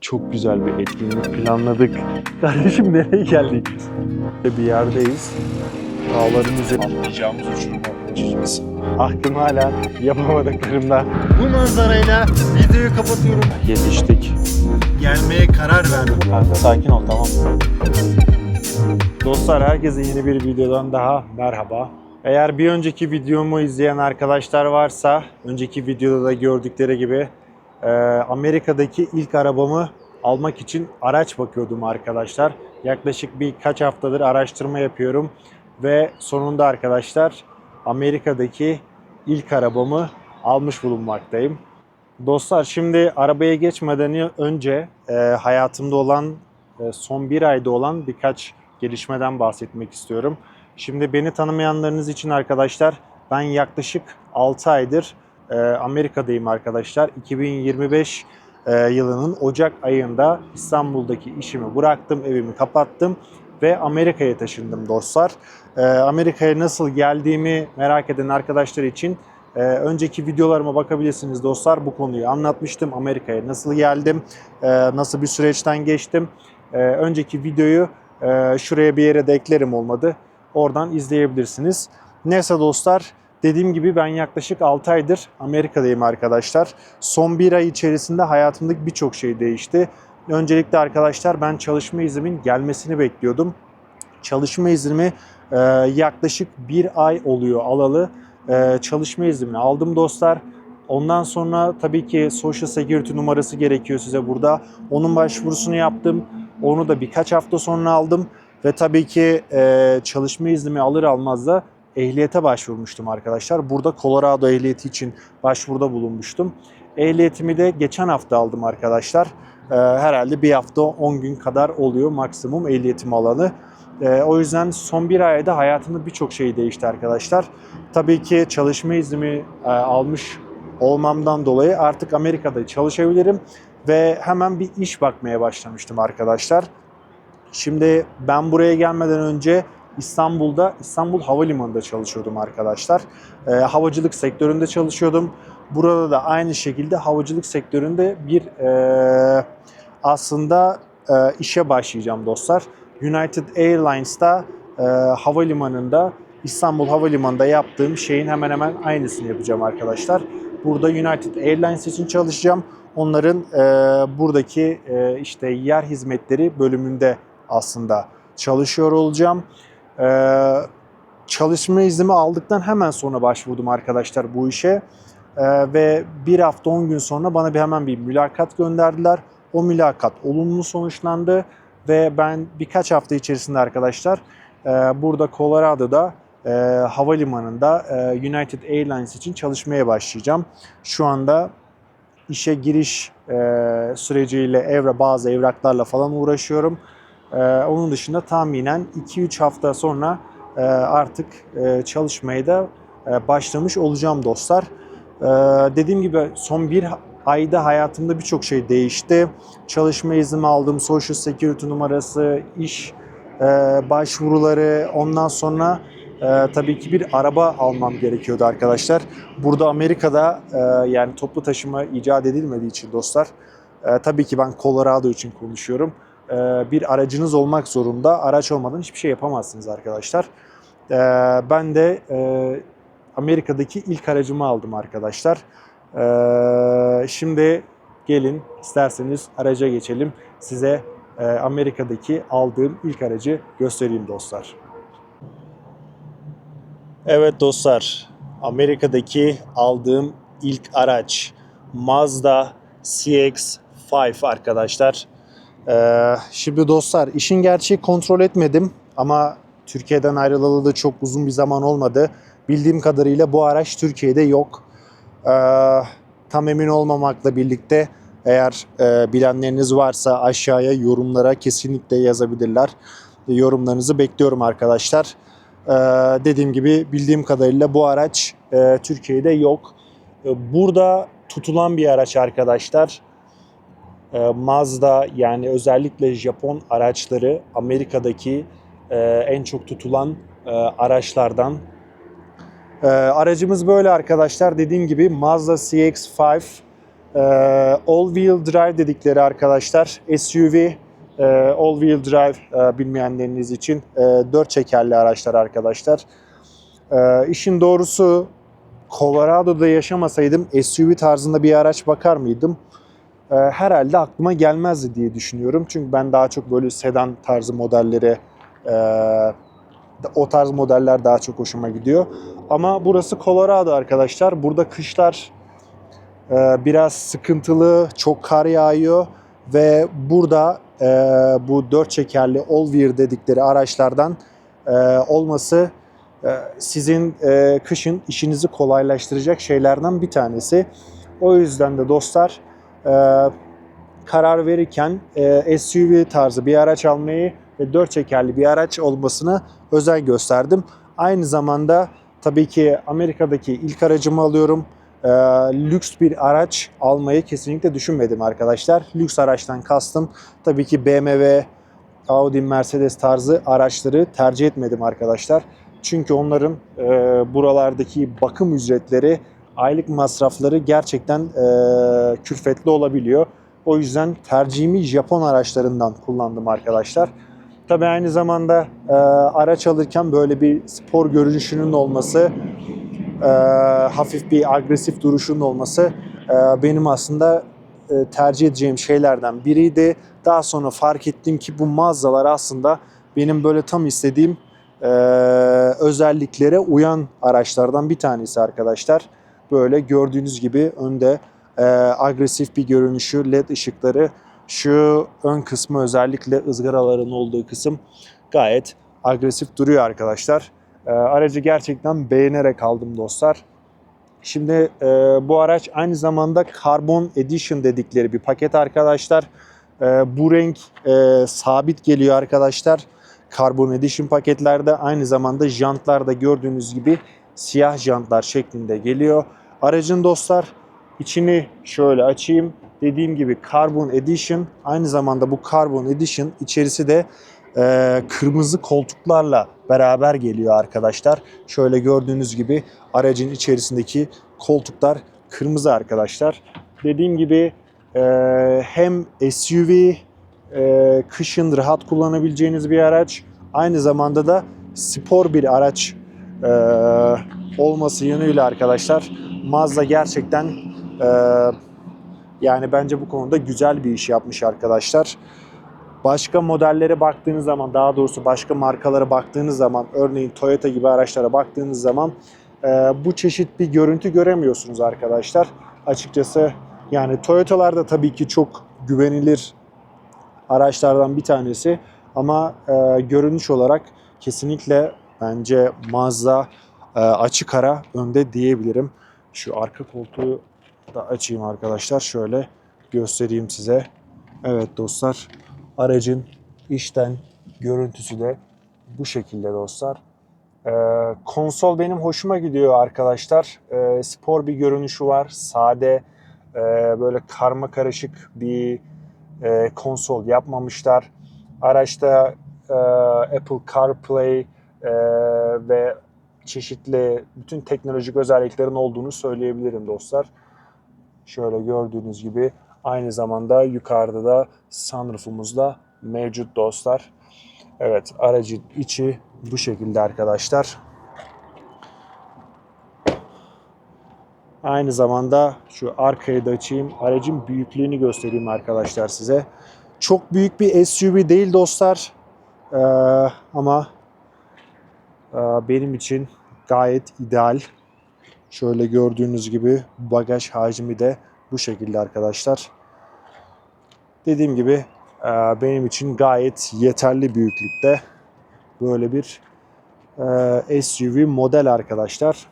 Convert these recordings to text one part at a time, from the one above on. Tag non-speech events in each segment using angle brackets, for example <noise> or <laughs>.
Çok güzel bir etkinlik planladık. Kardeşim nereye geldik? Bir yerdeyiz. Dağların üzerinde Atlayacağımız uçuruma uçacağız. aklım hala yapamadıklarımda Bu manzarayla videoyu kapatıyorum. yetiştik. Gelmeye karar verdim. Kanka sakin ol tamam Dostlar herkese yeni bir videodan daha merhaba. Eğer bir önceki videomu izleyen arkadaşlar varsa önceki videoda da gördükleri gibi Amerika'daki ilk arabamı almak için araç bakıyordum arkadaşlar. Yaklaşık birkaç haftadır araştırma yapıyorum ve sonunda arkadaşlar Amerika'daki ilk arabamı almış bulunmaktayım. Dostlar şimdi arabaya geçmeden önce e, hayatımda olan e, son bir ayda olan birkaç gelişmeden bahsetmek istiyorum. Şimdi beni tanımayanlarınız için arkadaşlar ben yaklaşık 6 aydır Amerika'dayım arkadaşlar. 2025 e, yılının Ocak ayında İstanbul'daki işimi bıraktım, evimi kapattım ve Amerika'ya taşındım dostlar. E, Amerika'ya nasıl geldiğimi merak eden arkadaşlar için ee, önceki videolarıma bakabilirsiniz dostlar. Bu konuyu anlatmıştım. Amerika'ya nasıl geldim, e, nasıl bir süreçten geçtim. Ee, önceki videoyu e, şuraya bir yere de eklerim olmadı. Oradan izleyebilirsiniz. Neyse dostlar, dediğim gibi ben yaklaşık 6 aydır Amerika'dayım arkadaşlar. Son bir ay içerisinde hayatımdaki birçok şey değişti. Öncelikle arkadaşlar ben çalışma iznimin gelmesini bekliyordum. Çalışma iznimi e, yaklaşık bir ay oluyor alalı. Ee, çalışma iznini aldım dostlar. Ondan sonra tabii ki Social Security numarası gerekiyor size burada. Onun başvurusunu yaptım. Onu da birkaç hafta sonra aldım. Ve tabii ki e, çalışma iznimi alır almaz da ehliyete başvurmuştum arkadaşlar. Burada Colorado ehliyeti için başvuruda bulunmuştum. Ehliyetimi de geçen hafta aldım arkadaşlar. Ee, herhalde bir hafta 10 gün kadar oluyor maksimum ehliyetim alanı. Ee, o yüzden son bir ayda hayatımda birçok şey değişti arkadaşlar. Tabii ki çalışma iznimi e, almış olmamdan dolayı artık Amerika'da çalışabilirim ve hemen bir iş bakmaya başlamıştım arkadaşlar. Şimdi ben buraya gelmeden önce İstanbul'da İstanbul Havalimanı'nda çalışıyordum arkadaşlar. E, havacılık sektöründe çalışıyordum. Burada da aynı şekilde havacılık sektöründe bir e, aslında e, işe başlayacağım dostlar. United Airlines'ta e, havalimanında İstanbul Havalimanı'nda yaptığım şeyin hemen hemen aynısını yapacağım arkadaşlar. Burada United Airlines için çalışacağım. Onların e, buradaki e, işte yer hizmetleri bölümünde aslında çalışıyor olacağım. E, çalışma iznimi aldıktan hemen sonra başvurdum arkadaşlar bu işe. E, ve bir hafta 10 gün sonra bana bir hemen bir mülakat gönderdiler. O mülakat olumlu sonuçlandı ve ben birkaç hafta içerisinde arkadaşlar e, burada Colorado'da e, havalimanında e, United Airlines için çalışmaya başlayacağım. Şu anda işe giriş e, süreciyle evra bazı evraklarla falan uğraşıyorum. E, onun dışında tahminen 2-3 hafta sonra e, artık e, çalışmaya da e, başlamış olacağım dostlar. E, dediğim gibi son bir ayda hayatımda birçok şey değişti. Çalışma iznimi aldım, Social Security numarası, iş başvuruları, ondan sonra e, tabii ki bir araba almam gerekiyordu arkadaşlar. Burada Amerika'da e, yani toplu taşıma icat edilmediği için dostlar, e, tabii ki ben Colorado için konuşuyorum. E, bir aracınız olmak zorunda. Araç olmadan hiçbir şey yapamazsınız arkadaşlar. E, ben de e, Amerika'daki ilk aracımı aldım arkadaşlar. E, şimdi gelin isterseniz araca geçelim. Size e, Amerika'daki aldığım ilk aracı göstereyim dostlar. Evet dostlar, Amerika'daki aldığım ilk araç Mazda CX-5 arkadaşlar. Ee, şimdi dostlar işin gerçeği kontrol etmedim ama Türkiye'den ayrılalı da çok uzun bir zaman olmadı. Bildiğim kadarıyla bu araç Türkiye'de yok. Ee, tam emin olmamakla birlikte eğer e, bilenleriniz varsa aşağıya yorumlara kesinlikle yazabilirler. Yorumlarınızı bekliyorum arkadaşlar. Ee, dediğim gibi bildiğim kadarıyla bu araç e, Türkiye'de yok. E, burada tutulan bir araç arkadaşlar. E, Mazda yani özellikle Japon araçları Amerika'daki e, en çok tutulan e, araçlardan. E, aracımız böyle arkadaşlar. Dediğim gibi Mazda CX-5 e, all wheel drive dedikleri arkadaşlar SUV e, all wheel drive e, bilmeyenleriniz için e, dört çekerli araçlar arkadaşlar. E, işin doğrusu Colorado'da yaşamasaydım SUV tarzında bir araç bakar mıydım? E, herhalde aklıma gelmezdi diye düşünüyorum. Çünkü ben daha çok böyle sedan tarzı modelleri e, o tarz modeller daha çok hoşuma gidiyor. Ama burası Colorado arkadaşlar. Burada kışlar e, biraz sıkıntılı, çok kar yağıyor ve burada e, bu dört çekerli all-wheel dedikleri araçlardan e, olması e, sizin e, kışın işinizi kolaylaştıracak şeylerden bir tanesi. O yüzden de dostlar karar verirken e, SUV tarzı bir araç almayı ve dört çekerli bir araç olmasına özen gösterdim. Aynı zamanda tabii ki Amerika'daki ilk aracımı alıyorum. Ee, lüks bir araç almayı kesinlikle düşünmedim arkadaşlar. Lüks araçtan kastım tabii ki BMW, Audi, Mercedes tarzı araçları tercih etmedim arkadaşlar. Çünkü onların e, buralardaki bakım ücretleri, aylık masrafları gerçekten e, külfetli olabiliyor. O yüzden tercihimi Japon araçlarından kullandım arkadaşlar. Tabii aynı zamanda e, araç alırken böyle bir spor görünüşünün olması, e, hafif bir agresif duruşunun olması e, benim aslında e, tercih edeceğim şeylerden biriydi. Daha sonra fark ettim ki bu mağazalar aslında benim böyle tam istediğim e, özelliklere uyan araçlardan bir tanesi arkadaşlar. Böyle gördüğünüz gibi önde e, agresif bir görünüşü, led ışıkları, şu ön kısmı özellikle ızgaraların olduğu kısım gayet agresif duruyor arkadaşlar. E, aracı gerçekten beğenerek aldım dostlar. Şimdi e, bu araç aynı zamanda Carbon Edition dedikleri bir paket arkadaşlar. E, bu renk e, sabit geliyor arkadaşlar. Carbon Edition paketlerde aynı zamanda jantlar da gördüğünüz gibi siyah jantlar şeklinde geliyor. Aracın dostlar içini şöyle açayım. Dediğim gibi Carbon Edition aynı zamanda bu Carbon Edition içerisi de e, kırmızı koltuklarla beraber geliyor arkadaşlar. Şöyle gördüğünüz gibi aracın içerisindeki koltuklar kırmızı arkadaşlar. Dediğim gibi e, hem SUV e, kışın rahat kullanabileceğiniz bir araç aynı zamanda da spor bir araç e, olması yönüyle arkadaşlar Mazda gerçekten e, yani bence bu konuda güzel bir iş yapmış arkadaşlar. Başka modellere baktığınız zaman daha doğrusu başka markalara baktığınız zaman örneğin Toyota gibi araçlara baktığınız zaman e, bu çeşit bir görüntü göremiyorsunuz arkadaşlar. Açıkçası yani Toyota'lar da tabii ki çok güvenilir araçlardan bir tanesi ama e, görünüş olarak kesinlikle bence Mazda açık ara önde diyebilirim. Şu arka koltuğu da açayım arkadaşlar. Şöyle göstereyim size. Evet dostlar aracın içten görüntüsü de bu şekilde dostlar. Ee, konsol benim hoşuma gidiyor arkadaşlar. Ee, spor bir görünüşü var. Sade e, böyle karma karışık bir e, konsol yapmamışlar. Araçta e, Apple CarPlay e, ve çeşitli bütün teknolojik özelliklerin olduğunu söyleyebilirim dostlar. Şöyle gördüğünüz gibi aynı zamanda yukarıda da sunroofumuz da mevcut dostlar. Evet aracın içi bu şekilde arkadaşlar. Aynı zamanda şu arkayı da açayım. Aracın büyüklüğünü göstereyim arkadaşlar size. Çok büyük bir SUV değil dostlar. Ee, ama e, benim için gayet ideal. Şöyle gördüğünüz gibi bagaj hacmi de bu şekilde arkadaşlar. Dediğim gibi e, benim için gayet yeterli büyüklükte böyle bir e, SUV model arkadaşlar.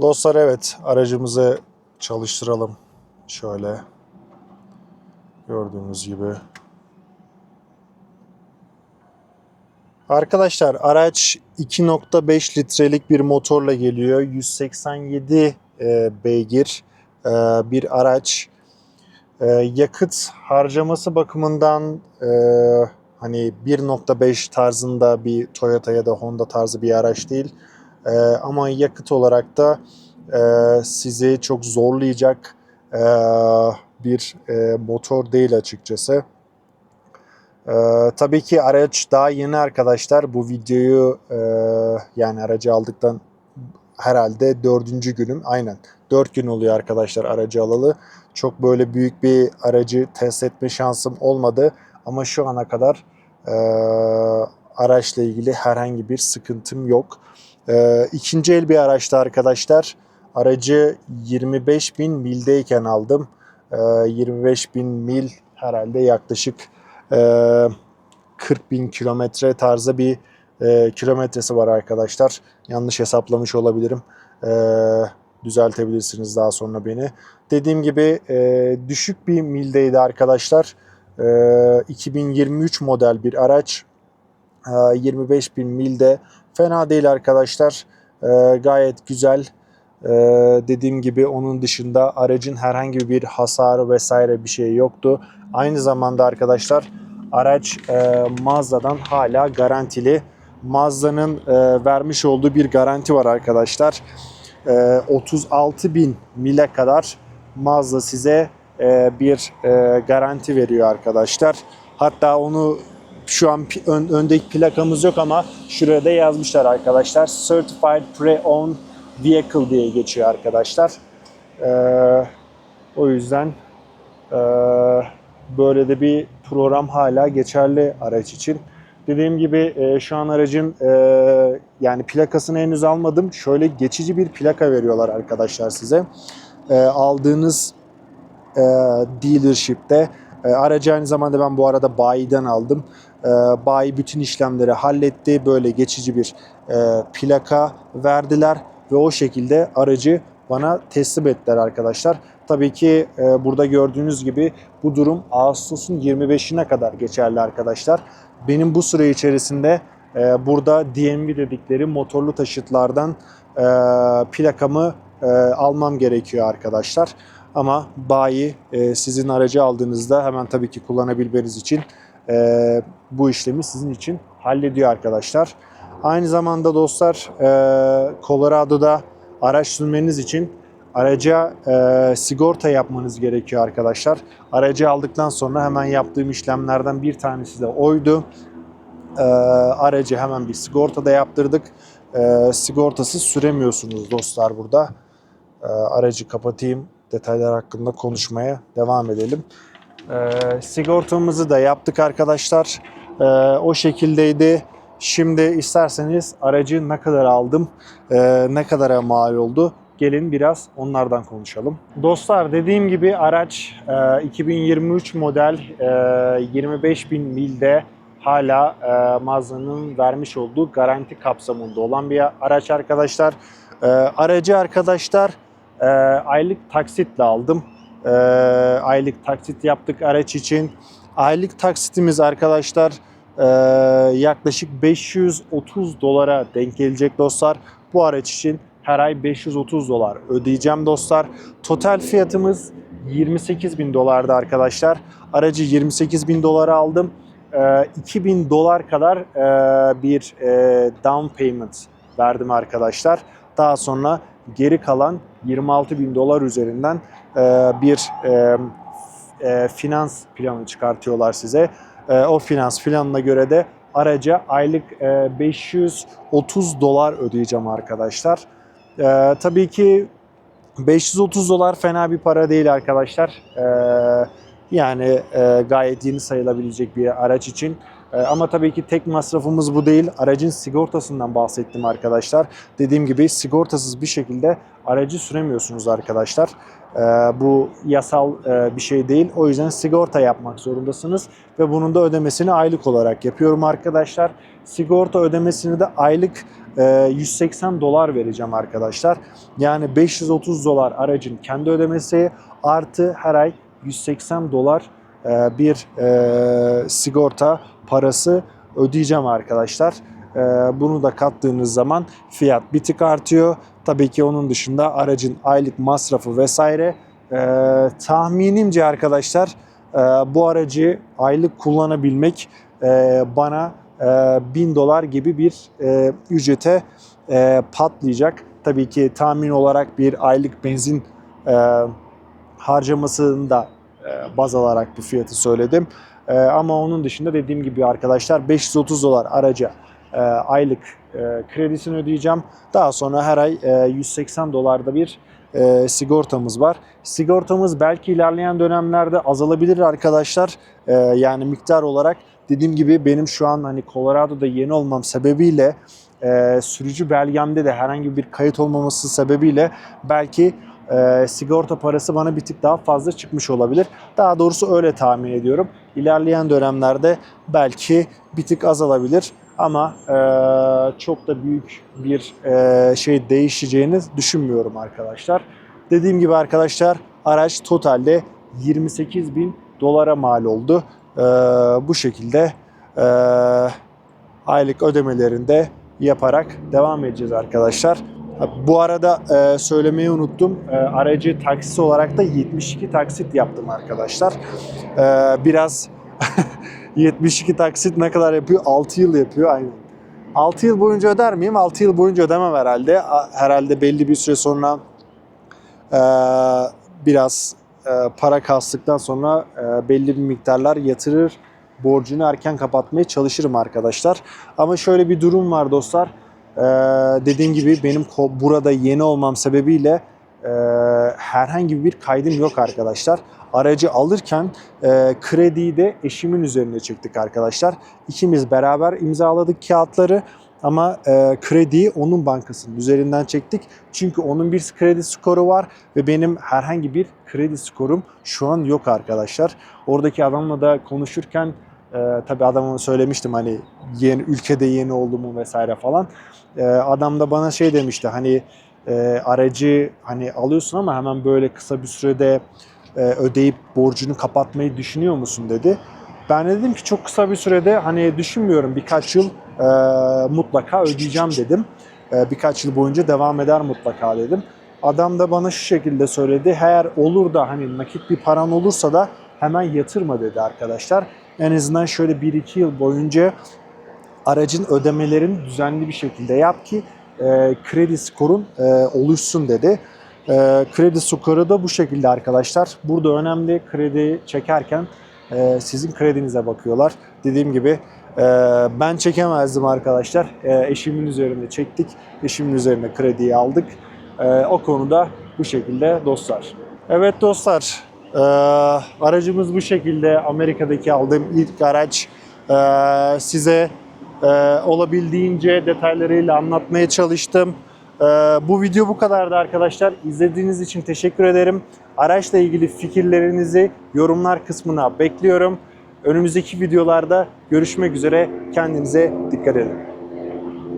Dostlar evet aracımızı çalıştıralım. Şöyle gördüğünüz gibi. Arkadaşlar araç 2.5 litrelik bir motorla geliyor. 187 e, beygir e, bir araç. E, yakıt harcaması bakımından e, hani 1.5 tarzında bir Toyota ya da Honda tarzı bir araç değil. E, ama yakıt olarak da e, sizi çok zorlayacak e, bir e, motor değil açıkçası. E, tabii ki araç daha yeni arkadaşlar. Bu videoyu e, yani aracı aldıktan herhalde dördüncü günüm. Aynen. Dört gün oluyor arkadaşlar aracı alalı. Çok böyle büyük bir aracı test etme şansım olmadı. Ama şu ana kadar e, araçla ilgili herhangi bir sıkıntım yok. E, ikinci el bir araçtı arkadaşlar. Aracı 25 bin mildeyken aldım. E, 25 bin mil herhalde yaklaşık 40 bin kilometre tarzı bir e, kilometresi var arkadaşlar. Yanlış hesaplamış olabilirim. E, düzeltebilirsiniz daha sonra beni. Dediğim gibi e, düşük bir mildeydi arkadaşlar. E, 2023 model bir araç. E, 25 bin milde. Fena değil arkadaşlar. E, gayet güzel. E, dediğim gibi onun dışında aracın herhangi bir hasarı vesaire bir şey yoktu. Aynı zamanda arkadaşlar araç e, Mazda'dan hala garantili. Mazda'nın e, vermiş olduğu bir garanti var arkadaşlar. E, 36 bin mile kadar Mazda size e, bir e, garanti veriyor arkadaşlar. Hatta onu şu an ön- öndeki plakamız yok ama şuraya da yazmışlar arkadaşlar. Certified Pre-Owned Vehicle diye geçiyor arkadaşlar. E, o yüzden e, böyle de bir program hala geçerli araç için. Dediğim gibi e, şu an aracın e, yani plakasını henüz almadım. Şöyle geçici bir plaka veriyorlar arkadaşlar size. E, aldığınız e, dealership'te e, aracı aynı zamanda ben bu arada bayiden aldım. E, bayi bütün işlemleri halletti. Böyle geçici bir e, plaka verdiler ve o şekilde aracı bana teslim ettiler arkadaşlar. Tabii ki e, burada gördüğünüz gibi bu durum Ağustos'un 25'ine kadar geçerli arkadaşlar. Benim bu süre içerisinde e, burada DMV dedikleri motorlu taşıtlardan e, plakamı e, almam gerekiyor arkadaşlar. Ama bayi e, sizin aracı aldığınızda hemen tabii ki kullanabilmeniz için e, bu işlemi sizin için hallediyor arkadaşlar. Aynı zamanda dostlar e, Colorado'da araç sürmeniz için araca e, sigorta yapmanız gerekiyor arkadaşlar. Aracı aldıktan sonra hemen yaptığım işlemlerden bir tanesi de oydu. E, aracı hemen bir sigorta da yaptırdık. Sigortasız süremiyorsunuz dostlar burada. Aracı kapatayım. Detaylar hakkında konuşmaya devam edelim. Sigortamızı da yaptık arkadaşlar. O şekildeydi. Şimdi isterseniz aracı ne kadar aldım, e, ne kadara mal oldu gelin biraz onlardan konuşalım. Dostlar dediğim gibi araç e, 2023 model e, 25 bin milde hala e, Mazda'nın vermiş olduğu garanti kapsamında olan bir araç arkadaşlar. E, aracı arkadaşlar e, aylık taksitle aldım. E, aylık taksit yaptık araç için. Aylık taksitimiz arkadaşlar e, yaklaşık 530 dolara denk gelecek dostlar. Bu araç için her ay 530 dolar ödeyeceğim dostlar. Total fiyatımız 28 bin dolardı arkadaşlar. Aracı 28 bin dolara aldım. Ee, 2000 dolar kadar e, bir e, down payment verdim arkadaşlar. Daha sonra geri kalan 26 bin dolar üzerinden e, bir e, e, finans planı çıkartıyorlar size. E, o finans planına göre de araca aylık e, 530 dolar ödeyeceğim arkadaşlar. Ee, tabii ki 530 dolar fena bir para değil arkadaşlar. Yani e, gayet yeni sayılabilecek bir araç için. Ee, ama tabii ki tek masrafımız bu değil. Aracın sigortasından bahsettim arkadaşlar. Dediğim gibi sigortasız bir şekilde aracı süremiyorsunuz arkadaşlar. Ee, bu yasal e, bir şey değil. O yüzden sigorta yapmak zorundasınız. Ve bunun da ödemesini aylık olarak yapıyorum arkadaşlar. Sigorta ödemesini de aylık e, 180 dolar vereceğim arkadaşlar. Yani 530 dolar aracın kendi ödemesi artı her ay 180 dolar e, bir e, sigorta parası ödeyeceğim arkadaşlar. E, bunu da kattığınız zaman fiyat bir tık artıyor. Tabii ki onun dışında aracın aylık masrafı vesaire e, tahminimce arkadaşlar e, bu aracı aylık kullanabilmek e, bana e, 1000 dolar gibi bir e, ücrete e, patlayacak. tabii ki tahmin olarak bir aylık benzin e, harcamasını da e, baz alarak bu fiyatı söyledim. E, ama onun dışında dediğim gibi arkadaşlar 530 dolar araca e, aylık e, kredisini ödeyeceğim. Daha sonra her ay e, 180 dolarda bir e, sigortamız var. Sigortamız belki ilerleyen dönemlerde azalabilir arkadaşlar. E, yani miktar olarak dediğim gibi benim şu an hani Colorado'da yeni olmam sebebiyle e, sürücü belgemde de herhangi bir kayıt olmaması sebebiyle belki e, sigorta parası bana bir tık daha fazla çıkmış olabilir. Daha doğrusu öyle tahmin ediyorum. İlerleyen dönemlerde belki bir tık azalabilir ama e, çok da büyük bir e, şey değişeceğini düşünmüyorum arkadaşlar. Dediğim gibi arkadaşlar araç totalde 28 bin dolara mal oldu. E, bu şekilde e, aylık ödemelerinde yaparak devam edeceğiz arkadaşlar. Bu arada e, söylemeyi unuttum. E, aracı taksi olarak da 72 taksit yaptım arkadaşlar. E, biraz <laughs> 72 taksit ne kadar yapıyor? 6 yıl yapıyor aynen. 6 yıl boyunca öder miyim? 6 yıl boyunca ödemem herhalde. Herhalde belli bir süre sonra e, biraz e, para kastıktan sonra e, belli bir miktarlar yatırır. Borcunu erken kapatmaya çalışırım arkadaşlar. Ama şöyle bir durum var dostlar. Ee, dediğim gibi benim burada yeni olmam sebebiyle e, herhangi bir kaydım yok arkadaşlar. Aracı alırken e, krediyi de eşimin üzerine çektik arkadaşlar. İkimiz beraber imzaladık kağıtları ama e, krediyi onun bankasının üzerinden çektik. Çünkü onun bir kredi skoru var ve benim herhangi bir kredi skorum şu an yok arkadaşlar. Oradaki adamla da konuşurken e, tabii adama söylemiştim hani yeni ülkede yeni olduğumu vesaire falan. E, adam da bana şey demişti hani e, aracı hani alıyorsun ama hemen böyle kısa bir sürede e, ödeyip borcunu kapatmayı düşünüyor musun dedi. Ben de dedim ki çok kısa bir sürede hani düşünmüyorum birkaç yıl e, mutlaka ödeyeceğim dedim. E, birkaç yıl boyunca devam eder mutlaka dedim. Adam da bana şu şekilde söyledi. Eğer olur da hani nakit bir paran olursa da hemen yatırma dedi arkadaşlar. En azından şöyle 1-2 yıl boyunca aracın ödemelerini düzenli bir şekilde yap ki e, kredi skorun e, oluşsun dedi. E, kredi skoru da bu şekilde arkadaşlar. Burada önemli kredi çekerken e, sizin kredinize bakıyorlar. Dediğim gibi e, ben çekemezdim arkadaşlar. E, eşimin üzerinde çektik. Eşimin üzerine krediyi aldık. E, o konuda bu şekilde dostlar. Evet dostlar e, aracımız bu şekilde. Amerika'daki aldığım ilk araç e, size e, olabildiğince detaylarıyla anlatmaya çalıştım. E, bu video bu kadardı arkadaşlar. İzlediğiniz için teşekkür ederim. Araçla ilgili fikirlerinizi yorumlar kısmına bekliyorum. Önümüzdeki videolarda görüşmek üzere. Kendinize dikkat edin.